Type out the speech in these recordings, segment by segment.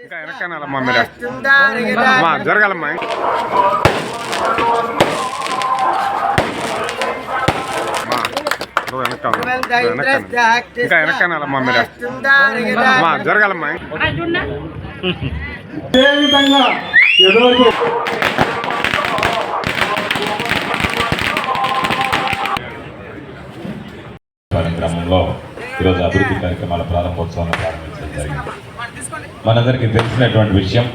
ఇంకా వెనక్కనాలమ్మా మీరు. అమ్మా జరగాలమ్మా. ఇంకా వెనక్కనాలమ్మా మీరు. అమ్మా జరగాలమ్మా. గ్రామంలో ఈరోజు అభివృద్ధి కార్యక్రమాల ప్రారంభోత్సవాన్ని ప్రారంభించడం జరిగింది. మనందరికీ తెలిసినటువంటి విషయం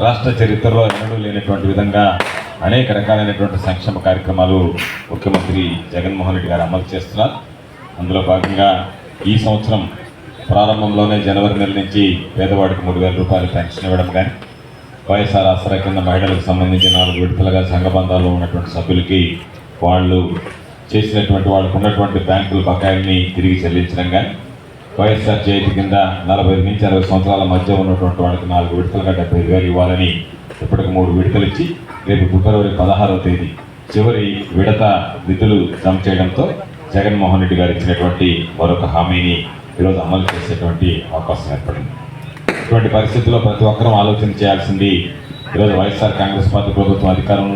రాష్ట్ర చరిత్రలో ఎన్నడూ లేనటువంటి విధంగా అనేక రకాలైనటువంటి సంక్షేమ కార్యక్రమాలు ముఖ్యమంత్రి జగన్మోహన్ రెడ్డి గారు అమలు చేస్తున్నారు. అందులో భాగంగా ఈ సంవత్సరం ప్రారంభంలోనే జనవరి నెల నుంచి పేదవాడికి మూడు వేల రూపాయలు పెన్షన్ ఇవ్వడం కానీ వైఎస్ఆర్ ఆసరా కింద మహిళలకు సంబంధించి నాలుగు విడతలుగా సంఘబంధాల్లో ఉన్నటువంటి సభ్యులకి వాళ్ళు చేసినటువంటి వాళ్ళకు ఉన్నటువంటి బ్యాంకుల బకాయిల్ని తిరిగి చెల్లించడం కానీ వైఎస్ఆర్ చేతి కింద నలభై నుంచి అరవై సంవత్సరాల మధ్య ఉన్నటువంటి వాళ్ళకి నాలుగు విడతలుగా డెబ్బై వేలు ఇవ్వాలని ఇప్పటికి మూడు విడతలు ఇచ్చి రేపు ఫిబ్రవరి పదహారవ తేదీ చివరి విడత నిధులు జమ చేయడంతో జగన్మోహన్ రెడ్డి గారు ఇచ్చినటువంటి మరొక హామీని ఈరోజు అమలు చేసేటువంటి అవకాశం ఏర్పడింది. ఇటువంటి పరిస్థితుల్లో ప్రతి ఒక్కరూ ఆలోచన చేయాల్సింది ఈరోజు వైఎస్ఆర్ కాంగ్రెస్ పార్టీ ప్రభుత్వం అధికారం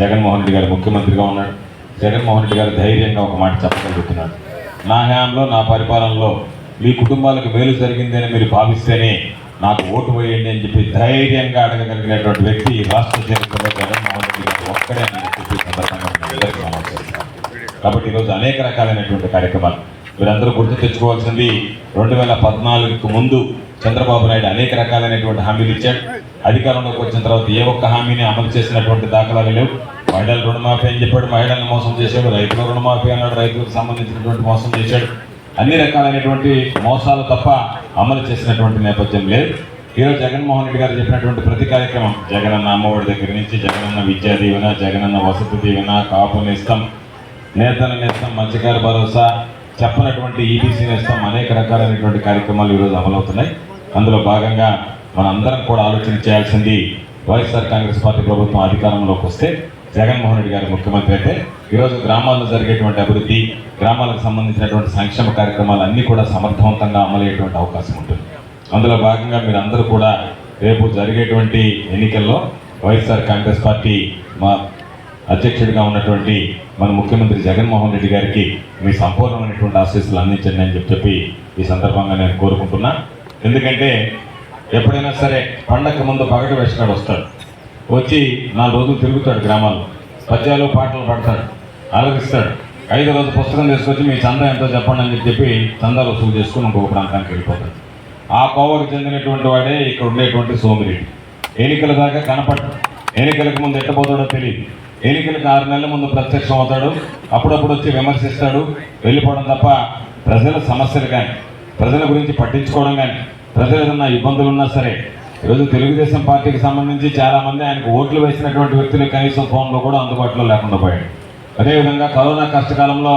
జగన్మోహన్ రెడ్డి గారు ముఖ్యమంత్రిగా ఉన్నాడు. జగన్మోహన్ రెడ్డి గారు ధైర్యంగా ఒక మాట చెప్పగలుగుతున్నాడు. నా హయాంలో నా పరిపాలనలో మీ కుటుంబాలకు మేలు జరిగిందని మీరు భావిస్తేనే నాకు ఓటు వేయండి అని చెప్పి ధైర్యంగా అడగగలిగినటువంటి వ్యక్తి ఈ రాష్ట్ర చరిత్రలో జగన్మోహన్ రెడ్డి గారు ఒక్కడే అని చెప్పి ఈ సందర్భంగా కాబట్టి ఈరోజు అనేక రకాలైనటువంటి కార్యక్రమాలు మీరందరూ గుర్తు తెచ్చుకోవాల్సింది రెండు వేల పద్నాలుగుకు ముందు చంద్రబాబు నాయుడు అనేక రకాలైనటువంటి హామీలు ఇచ్చాడు. అధికారంలోకి వచ్చిన తర్వాత ఏ ఒక్క హామీని అమలు చేసినటువంటి దాఖలాలు లేవు. మహిళల రుణమాఫీ అని చెప్పాడు మహిళలను మోసం చేశాడు రైతుల రుణమాఫీ అన్నాడు రైతులకు సంబంధించినటువంటి మోసం చేశాడు. అన్ని రకాలైనటువంటి మోసాలు తప్ప అమలు చేసినటువంటి నేపథ్యం లేదు. ఈరోజు జగన్మోహన్ రెడ్డి గారు చెప్పినటువంటి ప్రతి కార్యక్రమం జగనన్న అమ్మఒడి దగ్గర నుంచి జగనన్న విద్యా దీవెన జగనన్న వసతి దీవెన కాపు నేస్తం నేతల నేస్తం మత్స్యకార భరోసా చెప్పనటువంటి ఈబీసీ నేస్తం అనేక రకాలైనటువంటి కార్యక్రమాలు ఈరోజు అమలవుతున్నాయి. అందులో భాగంగా మనందరం కూడా ఆలోచన చేయాల్సింది వైఎస్ఆర్ కాంగ్రెస్ పార్టీ ప్రభుత్వం అధికారంలోకి వస్తే జగన్మోహన్ రెడ్డి గారు ముఖ్యమంత్రి అయితే ఈరోజు గ్రామాల్లో జరిగేటువంటి అభివృద్ధి గ్రామాలకు సంబంధించినటువంటి సంక్షేమ కార్యక్రమాలు అన్నీ కూడా సమర్థవంతంగా అమలయ్యేటువంటి అవకాశం ఉంటుంది. అందులో భాగంగా మీరు అందరూ కూడా రేపు జరిగేటువంటి ఎన్నికల్లో వైఎస్ఆర్ కాంగ్రెస్ పార్టీ మా అధ్యక్షుడిగా ఉన్నటువంటి మన ముఖ్యమంత్రి జగన్మోహన్ రెడ్డి గారికి మీ సంపూర్ణమైనటువంటి ఆశీస్సులు అందించండి అని చెప్పి చెప్పి ఈ సందర్భంగా నేను కోరుకుంటున్నా. ఎందుకంటే ఎప్పుడైనా సరే పండగ ముందు పగటి వేసుకాడు వస్తాడు వచ్చి నాలుగు రోజులు తిరుగుతాడు గ్రామాల్లో. పద్యాలు పాటలు పాడతాడు. ఆలోచిస్తాడు ఐదు రోజు పుస్తకం తీసుకొచ్చి మీ చందా ఎంతో చెప్పండి అని చెప్పి చందాలు వసూలు చేసుకుని ఇంకొక ప్రాంతానికి వెళ్ళిపోతాడు. ఆ పవర్కి చెందినటువంటి వాడే ఇక్కడ ఉండేటువంటి సోమిరెడ్డి. ఎన్నికల దాకా కనపడ్డు. ఎన్నికలకు ముందు ఎట్టబోతాడో తెలియదు ఎన్నికలకు ఆరు నెలల ముందు ప్రత్యక్షం అవుతాడు. అప్పుడప్పుడు వచ్చి విమర్శిస్తాడు. వెళ్ళిపోవడం తప్ప ప్రజల సమస్యలు కానీ ప్రజల గురించి పట్టించుకోవడం కానీ ప్రజలు ఏదన్నా ఇబ్బందులు ఉన్నా సరే ఈరోజు తెలుగుదేశం పార్టీకి సంబంధించి చాలామంది ఆయనకు ఓట్లు వేసినటువంటి వ్యక్తులు కనీసం ఫోన్లో కూడా అందుబాటులో లేకుండా పోయాడు అదేవిధంగా కరోనా కష్టకాలంలో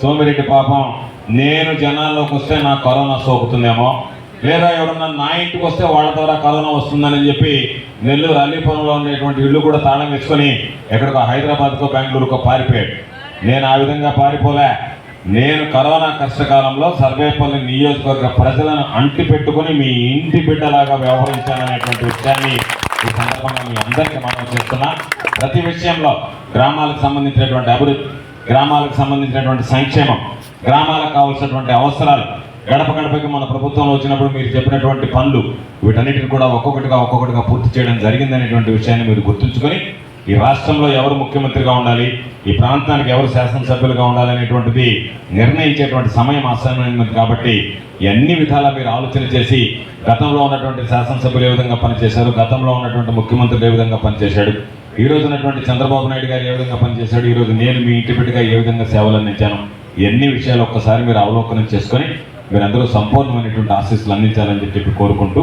సోమిరెడ్డి పాపం నేను జనాల్లోకి వస్తే నాకు కరోనా సోకుతుందేమో లేదా ఎవరన్నా నా ఇంటికి వస్తే వాళ్ళ ద్వారా కరోనా వస్తుందని చెప్పి నెల్లూరు అల్లీపురంలో ఉండేటువంటి ఇల్లు కూడా తాళం వేసుకొని ఎక్కడికో హైదరాబాద్కో బెంగళూరుకో పారిపోయాడు నేను ఆ విధంగా పారిపోలే. నేను కరోనా కష్టకాలంలో సర్వేపల్లి నియోజకవర్గ ప్రజలను అంటిపెట్టుకుని మీ ఇంటి బిడ్డలాగా వ్యవహరించాననేటువంటి విషయాన్ని ఈ సందర్భంగా మీ అందరికీ మనం చేస్తున్నా ప్రతి విషయంలో గ్రామాలకు సంబంధించినటువంటి అభివృద్ధి గ్రామాలకు సంబంధించినటువంటి సంక్షేమం గ్రామాలకు కావాల్సినటువంటి అవసరాలు గడప గడపకి మన ప్రభుత్వంలో వచ్చినప్పుడు మీరు చెప్పినటువంటి పనులు వీటన్నిటిని కూడా ఒక్కొక్కటిగా ఒక్కొక్కటిగా పూర్తి చేయడం జరిగిందనేటువంటి విషయాన్ని మీరు గుర్తుంచుకొని ఈ రాష్ట్రంలో ఎవరు ముఖ్యమంత్రిగా ఉండాలి? ఈ ప్రాంతానికి ఎవరు శాసనసభ్యులుగా ఉండాలి అనేటువంటిది నిర్ణయించేటువంటి సమయం ఆసన్నమైనది కాబట్టి అన్ని విధాలా మీరు ఆలోచన చేసి గతంలో ఉన్నటువంటి శాసనసభ్యులు ఏ విధంగా పనిచేశారు గతంలో ఉన్నటువంటి ముఖ్యమంత్రులు ఏ విధంగా పనిచేశాడు ఈ రోజు ఉన్నటువంటి చంద్రబాబు నాయుడు గారు ఏ విధంగా పనిచేశాడు ఈరోజు నేను మీ ఇంటి బిడ్డగా ఏ విధంగా సేవలు అందించాను ఎన్ని విషయాలు ఒక్కసారి మీరు అవలోకనం చేసుకొని మీరందరూ సంపూర్ణమైనటువంటి ఆశీస్సులు అందించాలని చెప్పి కోరుకుంటూ